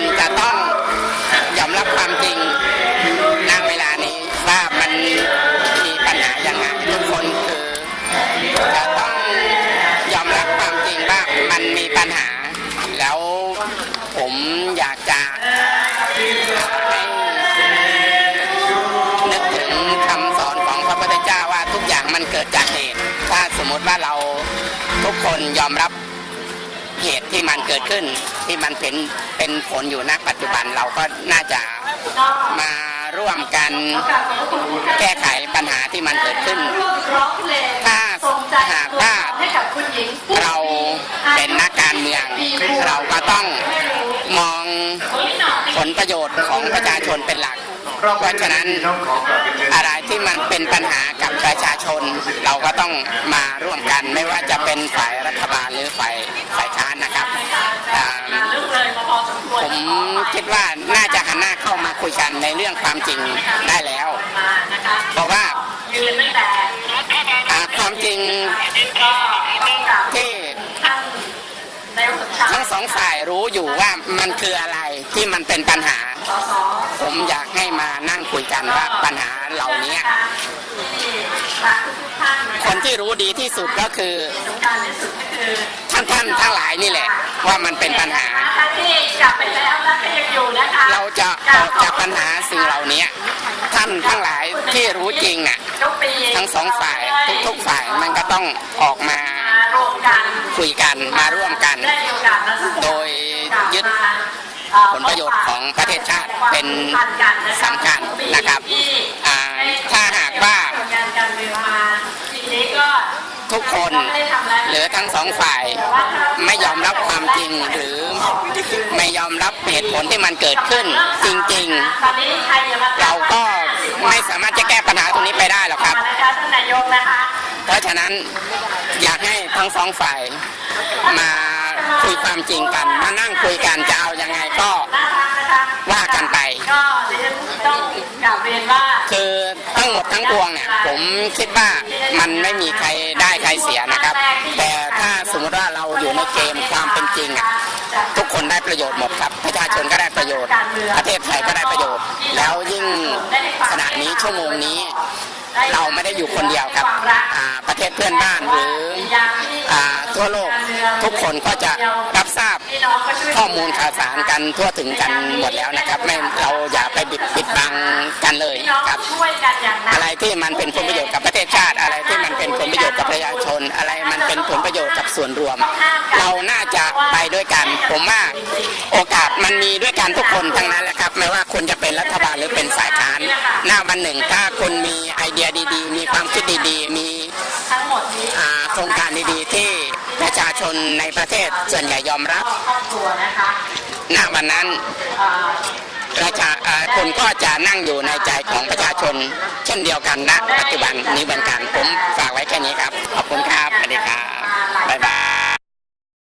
นจะต้องยอมรับความจริงณเวลานี้ว่ามันมีปัญหาอย่างไรทุกคนคือจะต้องยอมรับความจริงว่ามันมีปัญหา แล้วผมอยากจะนึกถึงคำสอนของพระพุทธเจ้าว่าทุกอย่างมันเกิดจากเหตุ ถ้าสมมติว่าเราทุกคนยอมรับ เหตุที่มันเกิดขึ้น ที่มันเป็นเป็นผลอยู่ณปัจจุบันเราก็น่าจะมาร่วมกันแก้ไขปัญหาที่มันเกิดขึ้น ถ้าหากว่าให้กับคุณหญิงเราเป็นนักการเมือง เราก็ต้องมองผลประโยชน์ของประชาชนเป็นหลัก เพราะฉะนั้นอะไรที่มันเป็นปัญหากับประชาชน เราก็ต้องมาร่วมกันไม่ว่าจะเป็นฝ่ายรัฐบาลหรือฝ่าย ผมคิดว่าน่าจะหันหน้าเข้ามาคุยกันในเรื่องความจริงได้แล้วเพราะว่าความจริงที่ทั้งสองฝ่ายรู้อยู่ว่ามันคืออะไรที่มันเป็นปัญหา ผมอยากให้มานั่งคุยกันว่าปัญหาเหล่านี้คนที่รู้ดีที่สุดก็คือานท่านทั้งหลายนี่แหละ ว่ามันเป็นปัญหาท่านที่กลับไปแล้วและก็ยังอยู่นะคะเราจะออกจากปัญหาสิ่งเหล่านี้ท่านทั้งหลายที่รู้จริงน่ะทุกปีทั้งสองฝ่ายทุกๆฝ่ายมันก็ต้องออกมามารวมกันคุยกันมาร่วมกันได้มีโอกาสมาโดยยึดผลประโยชน์ของประเทศชาติเป็นสำคัญนะครับอ่าถ้าหากว่างานการเมืองมาทีนี้ก็ ทุกคน หรือทั้งสองฝ่าย ไม่ยอมรับความจริงหรือไม่ยอมรับเหตุผลที่มันเกิดขึ้น จริงตอนนี้ใครอย่ามาๆเราก็ไม่สามารถจะแก้ปัญหาตรงนี้ไปได้หรอกครับมานะคะท่านนายกนะคะเพราะฉะนั้นอยากให้ทั้งสองฝ่ายมาคุยความจริงกัน มานั่งคุยกันจะเอายังไงก็นะคะว่ากันไปก็ดิฉันต้องกราบเรียนว่าคือทั้งหมดทั้งปวงเนี่ย ผมคิดว่ามันไม่มีใครได้ใคร เสียนะครับ แต่ถ้าสมมติว่าเราอยู่ในเกมความเป็นจริงอะทุกคนได้ประโยชน์หมดครับประชาชนก็ได้ประโยชน์ ประเทศไทยก็ได้ประโยชน์ แล้วยิ่งขณะนี้ชั่วโมงนี้เราไม่ได้อยู่คนเดียวครับอ่าประเทศเพื่อนบ้านหรืออ่าทั่วโลกทุกคนก็จะรับทราบพี่น้องก็ช่วยข้อมูลข่าวสารกันทั่วถึงกันหมดแล้วนะครับไม่เราอย่าไปบิดปิดบังกันเลยพี่น้องครับช่วยกันอย่างหนักอะไรที่มันเป็นผลประโยชน์กับประเทศชาติอะไรที่มันเป็นผลประโยชน์กับ ประชาชน อะไรมันเป็นผลประโยชน์กับส่วนรวม เราน่าจะไปด้วยกัน ผมว่าโอกาสมันมีด้วยกันทุกคนทั้งนั้นแหละครับ ไม่ว่าคุณจะเป็นรัฐบาลหรือเป็นฝ่ายค้านหน้าวันหนึ่ง ถ้าคุณมีไอเดียดีๆ มีความคิดดีๆ มีทั้งหมดนี้อ่าโครงการดีๆ ที่ประชาชนในประเทศส่วนใหญ่ยอมรับครอบครัวนะคะณวันนั้นเอ่อ ประชาคนก็จะนั่งอยู่ในใจของประชาชน เช่นเดียวกันณปัจจุบันนี้เหมือนกันผมฝากไว้แค่นี้ครับ ขอบคุณครับสวัสดีครับ